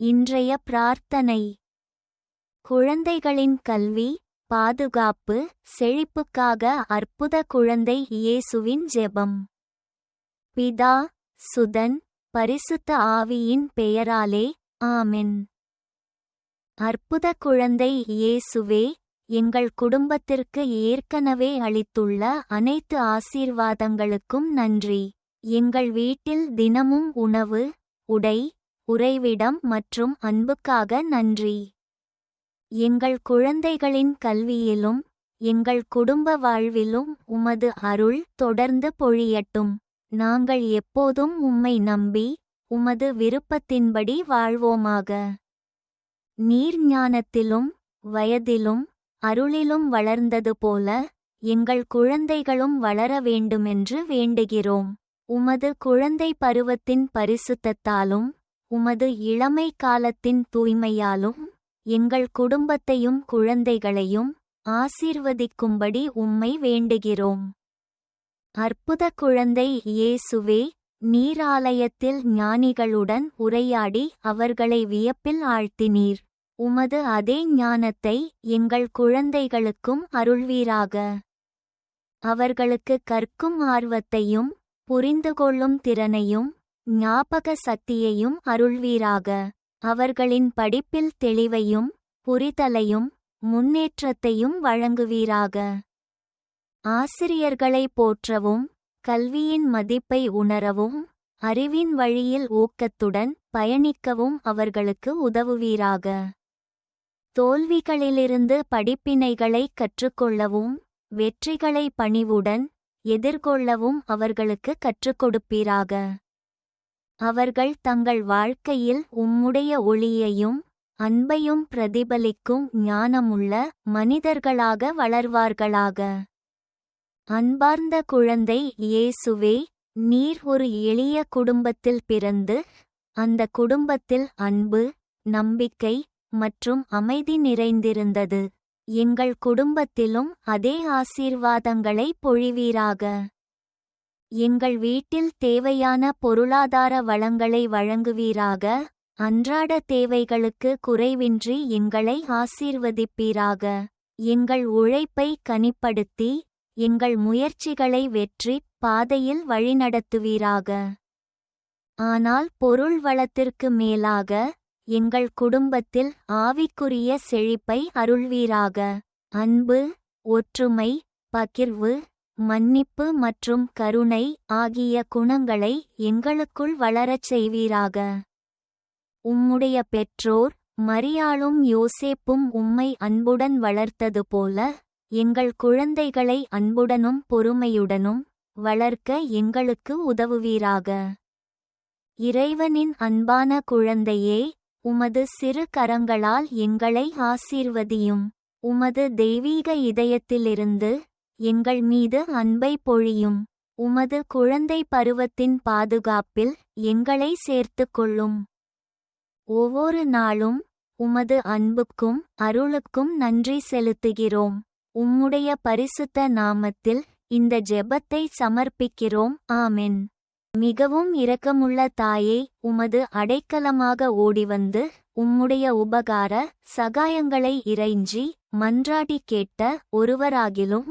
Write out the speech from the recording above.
இன்றைய பிரார்த்தனை. குழந்தைகளின் கல்வி பாதுகாப்பு செழிப்புக்காக அற்புத குழந்தை இயேசுவின் ஜெபம். பிதா சுதன் பரிசுத்த ஆவியின் பெயராலே ஆமென். அற்புத குழந்தை இயேசுவே எங்கள் குடும்பத்திற்கு ஏற்கனவே அளித்துள்ள அனைத்து ஆசீர்வாதங்களுக்கும் நன்றி. எங்கள் வீட்டில் தினமும் உணவு உடை உறைவிடம் மற்றும் அன்புக்காக நன்றி. எங்கள் குழந்தைகளின் கல்வியிலும் எங்கள் குடும்ப வாழ்விலும் உமது அருள் தொடர்ந்து பொழியட்டும். நாங்கள் எப்போதும் உம்மை நம்பி உமது விருப்பத்தின்படி வாழ்வோமாக. நீர் ஞானத்திலும் வயதிலும் அருளிலும் வளர்ந்தது போல எங்கள் குழந்தைகளும் வளர வேண்டுமென்று வேண்டுகிறோம். உமது குழந்தை பருவத்தின் பரிசுத்தத்தாலும் உமது இளமை காலத்தின் தூய்மையாலும் எங்கள் குடும்பத்தையும் குழந்தைகளையும் ஆசீர்வதிக்கும்படி உம்மை வேண்டுகிறோம். அற்புத குழந்தை இயேசுவே நீராலயத்தில் ஞானிகளுடன் உரையாடி அவர்களை வியப்பில் ஆழ்த்தினீர். உமது அதே ஞானத்தை எங்கள் குழந்தைகளுக்கும் அருள்வீராக. அவர்களுக்கு கற்கும் ஆர்வத்தையும் புரிந்துகொள்ளும் திறனையும் ஞாபக சக்தியையும் அருள்வீராக. அவர்களின் படிப்பில் தெளிவையும் புரிதலையும் முன்னேற்றத்தையும் வழங்குவீராக. ஆசிரியர்களை போற்றவும் கல்வியின் மதிப்பை உணரவும் அறிவின் வழியில் ஊக்கத்துடன் பயணிக்கவும் அவர்களுக்கு உதவுவீராக. தோல்விகளிலிருந்து படிப்பினைகளை கற்றுக்கொள்ளவும் வெற்றிகளை பணிவுடன் எதிர்கொள்ளவும் அவர்களுக்கு கற்றுக் கொடுப்பீராக அவர்கள் தங்கள் வாழ்க்கையில் உம்முடைய ஒளியையும் அன்பையும் பிரதிபலிக்கும் ஞானமுள்ள மனிதர்களாக வளர்வார்களாக. அன்பார்ந்த குழந்தை இயேசுவே நீர் ஒரு எளிய குடும்பத்தில் பிறந்து அந்த குடும்பத்தில் அன்பு நம்பிக்கை மற்றும் அமைதி நிறைந்திருந்தது. எங்கள் குடும்பத்திலும் அதே ஆசீர்வாதங்களை பொழிவீராக. எங்கள் வீட்டில் தேவையான பொருளாதார வளங்களை வழங்குவீராக அன்றாட தேவைகளுக்கு குறைவின்றி எங்களை ஆசீர்வதிப்பீராக. எங்கள் உழைப்பை கனிப்படுத்தி எங்கள் முயற்சிகளை வெற்றி பாதையில் வழிநடத்துவீராக. ஆனால் பொருள் வளத்திற்கு மேலாக எங்கள் குடும்பத்தில் ஆவிக்குரிய செழிப்பை அருள்வீராக. அன்பு ஒற்றுமை பகிர்வு மன்னிப்பு மற்றும் கருணை ஆகிய குணங்களை எங்களுக்குள் வளரச் செய்வீராக. உம்முடைய பெற்றோர் மரியாளும் யோசேப்பும் உம்மை அன்புடன் வளர்த்தது போல எங்கள் குழந்தைகளை அன்புடனும் பொறுமையுடனும் வளர்க்க எங்களுக்கு உதவுவீராக. இறைவனின் அன்பான குழந்தையே உமது சிறு கரங்களால் எங்களை ஆசீர்வதியும். உமது தெய்வீக இதயத்திலிருந்து எங்கள் மீது அன்பை பொழியும். உமது குழந்தை பருவத்தின் பாதுகாப்பில் எங்களை சேர்த்துக் கொள்ளும் ஒவ்வொரு நாளும் உமது அன்புக்கும் அருளுக்கும் நன்றி செலுத்துகிறோம். உம்முடைய பரிசுத்த நாமத்தில் இந்த ஜெபத்தை சமர்ப்பிக்கிறோம். ஆமென். மிகவும் இரக்கமுள்ள தாயே உமது அடைக்கலமாக ஓடிவந்து உம்முடைய உபகார சகாயங்களை இறைஞ்சி மன்றாடி கேட்ட ஒருவராகிலும்